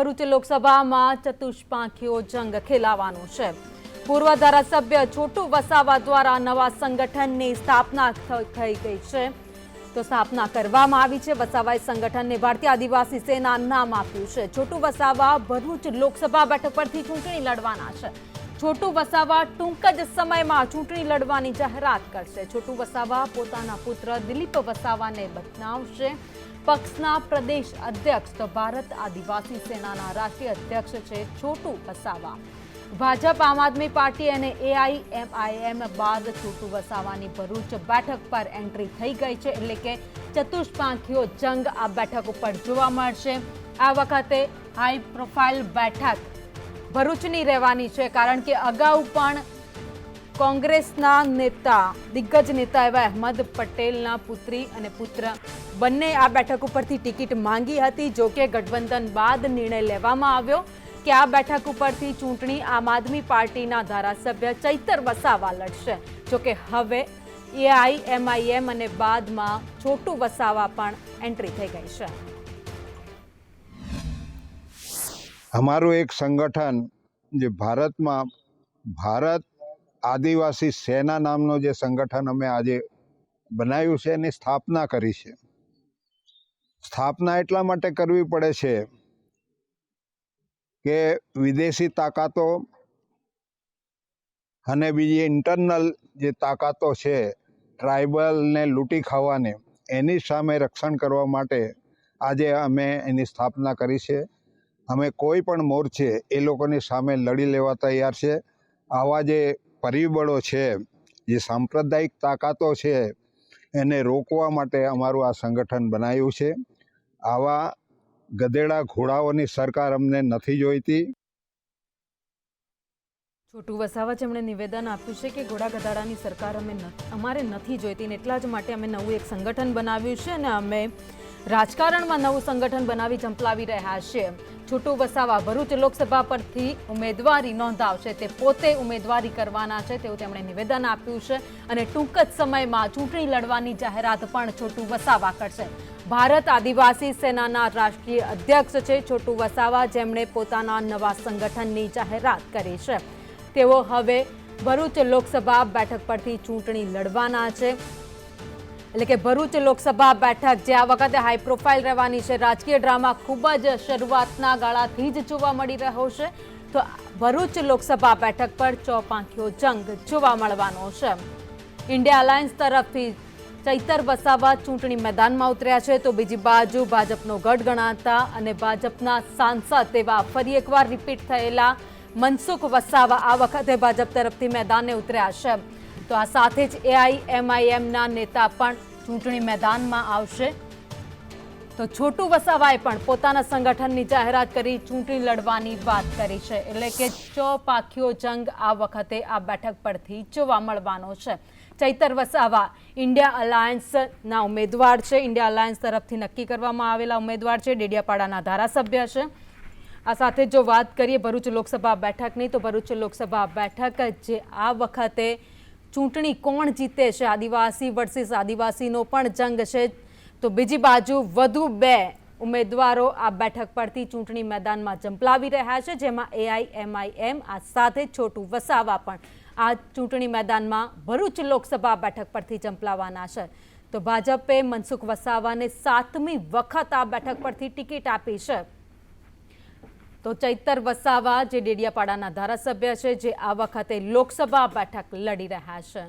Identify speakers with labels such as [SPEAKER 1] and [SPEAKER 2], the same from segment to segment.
[SPEAKER 1] ભરૂચ લોકસભામાં ચતુષ્પાંખીઓ જંગ ખેલાવાનો છે. પૂર્વ ધારાસભ્ય છોટુ વસાવા દ્વારા નવા સંગઠનની સ્થાપના થઈ ગઈ છે. તો સ્થાપના કરવામાં આવી છે. વસાવાએ સંગઠનને ભારતીય આદિવાસી સેના નામ આપ્યું છે. છોટુ વસાવા ભરૂચ લોકસભા બેઠક પરથી ચૂંટણી લડવાના છે. છોટુ વસાવા ટૂંક જ સમયમાં ચૂંટણી લડવાની જાહેરાત કરશે. છોટુ વસાવા પોતાના પુત્ર દિલીપ વસાવાને બનાવશે પક્ષના પ્રદેશ અધ્યક્ષ તો ભારત આદિવાસી સેનાના રાષ્ટ્રીય અધ્યક્ષ છે છોટુ વસાવા. ભાજપ, આમ આદમી પાર્ટી અને એઆઈએમઆઈએમ બાદ છોટુ વસાવાની ભરૂચ બેઠક પર એન્ટ્રી થઈ ગઈ છે. એટલે કે ચતુષ્પાંખીઓ જંગ આ બેઠક ઉપર જોવા મળશે. આ વખતે હાઈ પ્રોફાઇલ બેઠક ભરૂચની રહેવાની છે, કારણ કે અગાઉ પણ કોંગ્રેસના નેતા, દિગ્ગજ નેતા એવા અહેમદ પટેલના પુત્રી અને પુત્ર બંને આ બેઠક ઉપરથી ટિકિટ માંગી હતી. જો કે ગઠબંધન બાદ નિર્ણય લેવામાં આવ્યો કે આ બેઠક ઉપરથી ચૂંટણી આમ આદમી પાર્ટીના ધારાસભ્ય ચૈતર વસાવા લડશે. જો કે હવે એઆઈએમઆઈએમ અને બાદમાં છોટુ વસાવા પણ એન્ટ્રી થઈ ગઈ છે.
[SPEAKER 2] અમારું એક સંગઠન જે ભારતમાં, ભારત આદિવાસી સેના નામનો જે સંગઠન અમે આજે બનાવ્યું છે, એની સ્થાપના કરી છે. સ્થાપના એટલા માટે કરવી પડે છે કે વિદેશી તાકાતો અને બીજી ઇન્ટરનલ જે તાકાતો છે ટ્રાઇબલને લૂંટી ખાવાને, એની સામે રક્ષણ કરવા માટે આજે અમે એની સ્થાપના કરી છે. અમે કોઈ પણ મોરચે એ લોકોની સામે લડી લેવા તૈયાર છે. આવા જે પરિબળો છે, જે સાંપ્રદાયિક તાકાતો છે, એને રોકવા માટે અમારું આ સંગઠન બનાવ્યું છે. આવા ગધેડા ઘોડાઓની સરકાર અમને નથી જોઈતી.
[SPEAKER 1] છોટુ વસાવા જેમણે નિવેદન આપ્યું છે કે ઘોડા ગધાડાની સરકાર અમે અમારે નથી જોઈતી ને એટલા જ માટે અમે નવું એક સંગઠન બનાવ્યું છે અને અમે રાજકારણમાં નવું સંગઠન બનાવી ઝંપલાવી રહ્યા છે. છૂટું વસાવા ભરૂચ લોકસભા પરથી ઉમેદવારી નોંધાવશે. તે પોતે ઉમેદવારી કરવાના છે તેવું તેમણે નિવેદન આપ્યું છે અને ટૂંક જ સમયમાં ચૂંટણી લડવાની જાહેરાત પણ છોટુ વસાવા કરશે. ભારત આદિવાસી સેનાના રાષ્ટ્રીય અધ્યક્ષ છે. છોટુ વસાવા જેમણે પોતાના નવા સંગઠનની જાહેરાત કરી છે. તેઓ હવે ભરૂચ લોકસભા બેઠક પરથી ચૂંટણી લડવાના છે. એટલે કે ભરૂચ લોકસભા બેઠક, જે આ વખતે હાઈ પ્રોફાઇલ રહેવાની છે. રાજકીય ડ્રામા ખૂબ જ શરૂઆતના ગાળાથી જ જોવા મળી રહ્યો છે. તો ભરૂચ લોકસભા બેઠક પર ચોપાંખીઓ જંગ જોવા મળવાનો છે. ઇન્ડિયા અલાયન્સ તરફથી ચૈતર વસાવા ચૂંટણી મેદાનમાં ઉતર્યા છે. તો બીજી બાજુ ભાજપનો ગઢ ગણાતા અને ભાજપના સાંસદ તેવા ફરી એકવાર રિપીટ થયેલા મનસુખ વસાવા આ વખતે ભાજપ તરફથી મેદાને ઉતર્યા છે. તો આ સાથે જ એઆઈએમઆઈએમના નેતા પણ ચૂંટણી મેદાનમાં આવશે. તો છોટુ વસાવાએ પણ પોતાના સંગઠનની જાહેરાત કરી ચૂંટણી લડવાની વાત કરી છે. એટલે કે ચોપાખીઓ જંગ આ વખતે આ બેઠક પરથી જોવા મળવાનો છે. ચૈતર વસાવા, ઇન્ડિયા અલાયન્સના ઉમેદવાર છે. ઇન્ડિયા અલાયન્સ તરફથી નક્કી કરવામાં આવેલા ઉમેદવાર છે. ડેડિયાપાડાના ધારાસભ્ય છે. આ સાથે જો વાત કરીએ ભરૂચ લોકસભા બેઠકની, તો ભરૂચ લોકસભા બેઠક જે આ વખતે ચૂંટણી કોણ જીતે છે? આદિવાસી વર્સિસ આદિવાસીનો પણ જંગ છે. તો બીજી બાજુ વધુ બે ઉમેદવારો આ બેઠક પરથી ચૂંટણી મેદાનમાં જંપલાવી રહ્યા છે, જેમાં એઆઈએમઆઈએમ આ સાથે છોટું વસાવા પણ આ ચૂંટણી મેદાનમાં ભરૂચ લોકસભા બેઠક પરથી જંપલાવાના છે. તો ભાજપે મનસુખ વસાવાને સાતમી વખત આ બેઠક પરથી ટિકિટ આપી છે. તો ચૈતર વસાવા, જે ડેડિયાપાડાના ધારાસભ્ય છે, જે આ વખતે લોકસભા બેઠક લડી રહ્યા છે.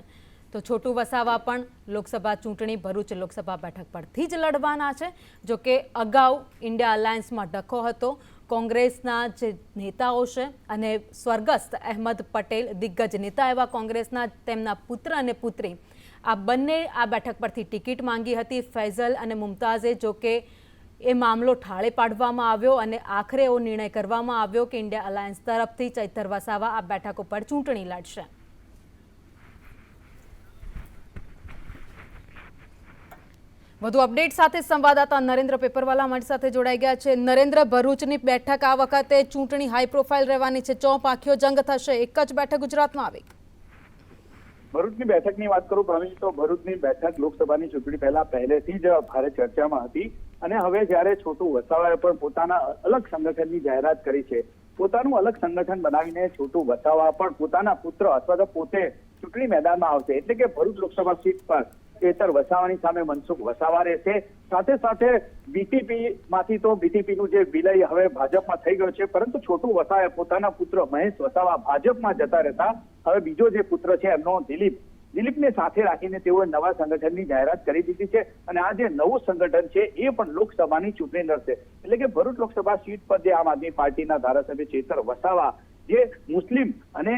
[SPEAKER 1] તો છોટુ વસાવા પણ લોકસભા ચૂંટણી ભરૂચ લોકસભા બેઠક પરથી જ લડવાના છે. જો કે અગાઉ ઇન્ડિયા અલાયન્સમાં ડખો હતો. કોંગ્રેસના જે નેતાઓ છે અને સ્વર્ગસ્થ અહેમદ પટેલ, દિગ્ગજ નેતા એવા કોંગ્રેસના તેમના પુત્ર અને પુત્રી આ બંને આ બેઠક પરથી ટિકિટ માંગી હતી ફૈઝલ અને મુમતાઝે. જો કે એ મામલો ઠાળે પાડવામાં આવ્યો અને આખરે એવો નિર્ણય કરવામાં આવ્યો કે ઇન્ડિયા અલાયન્સ તરફથી ચૈતર વસાવા આ બેઠક ઉપર ચૂંટણી લડશે. વધુ અપડેટ સાથે સંવાદદાતા નરેન્દ્ર પેપરવાલા અમારી સાથે જોડાઈ ગયા છે. નરેન્દ્ર, ભરૂચની બેઠક આ વખતે ચૂંટણી હાઈ પ્રોફાઇલ રહેવાની છે. ચોપ આંખીઓ જંગ થશે. એક જ બેઠક ગુજરાતમાં આવી.
[SPEAKER 3] ભરૂચની બેઠકની વાત કરું ભાવિશ તો ભરૂચની બેઠક લોકસભાની ચૂંટણી પહેલા પહેલેથી જ ભારે ચર્ચામાં હતી. અને હવે જ્યારે છોટું વસાવાએ પણ પોતાના અલગ સંગઠનની જાહેરાત કરી છે, પોતાનું અલગ સંગઠન બનાવીને છોટું વસાવા પણ પોતાના પુત્ર અથવા તો પોતે ચૂંટણી મેદાનમાં આવશે. એટલે કે ભરૂચ લોકસભા સીટ પર ચેતર વસાવાની સામે મનસુખ વસાવા રહેશે. સાથે સાથે બીટીપી માંથી તો બીટીપી નું જે વિલય હવે ભાજપમાં થઈ ગયો છે, પરંતુ છોટુ વસાવાએ પોતાના પુત્ર મહેશ વસાવા ભાજપમાં જતા રહેતા. હવે બીજો જે પુત્ર છે એમનો દિલીપ દિલીપને સાથે રાખીને તેઓએ નવા સંગઠનની જાહેરાત કરી દીધી છે અને આ જે નવું સંગઠન છે, એ પણ લોકસભાની ચૂંટણી લડશે. એટલે કે ભરૂચ લોકસભા સીટ પર જે આમ આદમી પાર્ટીના ધારાસભ્ય ચેતર વસાવા, જે મુસ્લિમ અને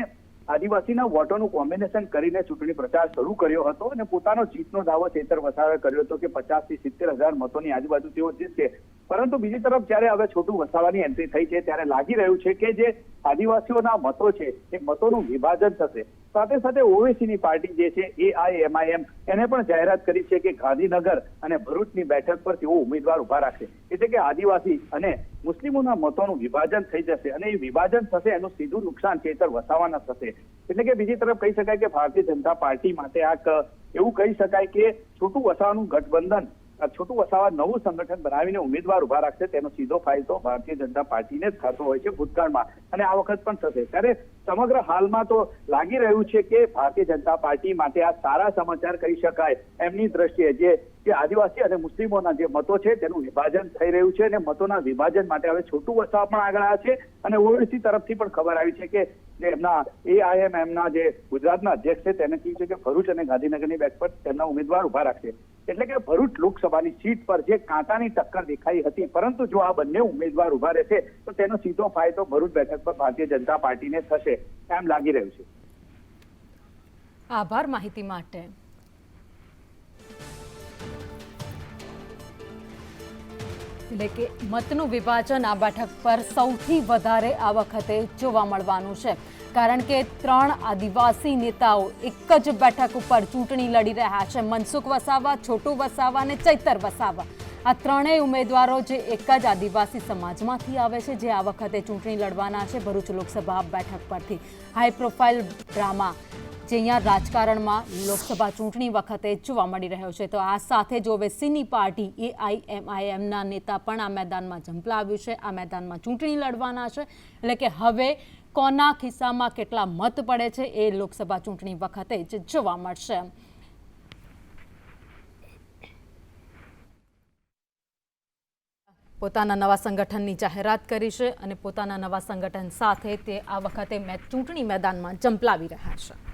[SPEAKER 3] આદિવાસીના વોટોનું કોમ્બિનેશન કરીને ચૂંટણી પ્રચાર શરૂ કર્યો હતો અને પોતાનો જીતનો દાવો ચેતર વસાવે કર્યો હતો કે પચાસથી સિત્તેર હજાર મતોની આજુબાજુ તેઓ જીતશે. પરંતુ બીજી તરફ જ્યારે હવે છોટું વસાવાની એન્ટ્રી થઈ છે, ત્યારે લાગી રહ્યું છે કે જે આદિવાસીઓના મતો છે, એ મતોનું વિભાજન થશે. સાથે સાથે ઓવેસીની પાર્ટી જે છે એઆઈએમઆઈએમ એને પણ જાહેરાત કરી છે કે ગાંધીનગર અને ભરૂચની બેઠક પર તેઓ ઉમેદવાર ઊભા રાખશે. એટલે કે આદિવાસી અને મુસ્લિમોના મતોનું વિભાજન થઈ જશે અને એ વિભાજન થશે, એનું સીધું નુકસાન ચેતર વસાવાના થશે. એટલે કે બીજી તરફ કહી શકાય કે ભારતીય જનતા પાર્ટી માટે આ એવું કહી શકાય કે છોટું વસાવાનું ગઠબંધન છોટું વસાવા નવું સંગઠન બનાવીને ઉમેદવાર ઊભા રાખશે, તેનો સીધો ફાયદો ભારતીય જનતા પાર્ટીને જ થતો હોય છે ભૂતકાળમાં. અને આ વખત પણ થશે. ત્યારે સમગ્ર હાલમાં તો લાગી રહ્યું છે કે ભારતીય જનતા પાર્ટી માટે આ સારા સમાચાર કહી શકાય એમની દ્રષ્ટિએ જે જે આદિવાસી અને મુસ્લિમોના જે મતો છે તેનું વિભાજન થઈ રહ્યું છે અને મતોના વિભાજન માટે હવે છોટું વસાવા પણ આગળ આવ્યા છે. અને ઓવેસી તરફથી પણ ખબર આવી છે કે એમના એઆઈએમ એમના જે ગુજરાતના અધ્યક્ષ છે, તેને કહ્યું છે કે ભરૂચ અને ગાંધીનગરની બેઠક પર તેમના ઉમેદવાર ઊભા રાખશે. એટલે કે ભરૂચ લોકસભાની સીટ પર જે કાંટાની ટક્કર દેખાઈ હતી, પરંતુ જો આ બંને ઉમેદવાર ઊભા રહેશે, તો તેનો સીધો ફાયદો ભરૂચ બેઠક પર ભારતીય જનતા પાર્ટીને થશે એમ લાગી રહ્યું છે.
[SPEAKER 1] આભાર માહિતી માટે. એટલે કે મતનું વિભાજન આ બેઠક પર સૌથી વધારે આ વખતે જોવા મળવાનું છે. કારણ કે ત્રણ આદિવાસી નેતાઓ એક જ બેઠક ઉપર ચૂંટણી લડી રહ્યા છે. મનસુખ વસાવા, છોટુ વસાવા અને ચૈતર વસાવા. આ ત્રણેય ઉમેદવારો જે એક જ આદિવાસી સમાજમાંથી આવે છે, જે આ વખતે ચૂંટણી લડવાના છે ભરૂચ લોકસભા બેઠક પરથી. હાઈ પ્રોફાઇલ ડ્રામા જે અહીંયા રાજકારણમાં લોકસભા ચૂંટણી વખતે જોવા મળી રહ્યો છે. તો આ સાથે જો ઓવેસીની પાર્ટી એઆઈએમઆઈએમના નેતા પણ આ મેદાનમાં ઝંપલાવ્યું છે. આ મેદાનમાં ચૂંટણી લડવાના છે. એટલે કે હવે કોના ખિસ્સામાં કેટલા મત પડે છે એ લોકસભા ચૂંટણી વખતે જ જોવા મળશે. પોતાના નવા સંગઠનની જાહેરાત કરી છે અને પોતાના નવા સંગઠન સાથે તે આ વખતે ચૂંટણી મેદાનમાં જંપલાવી રહ્યા છે.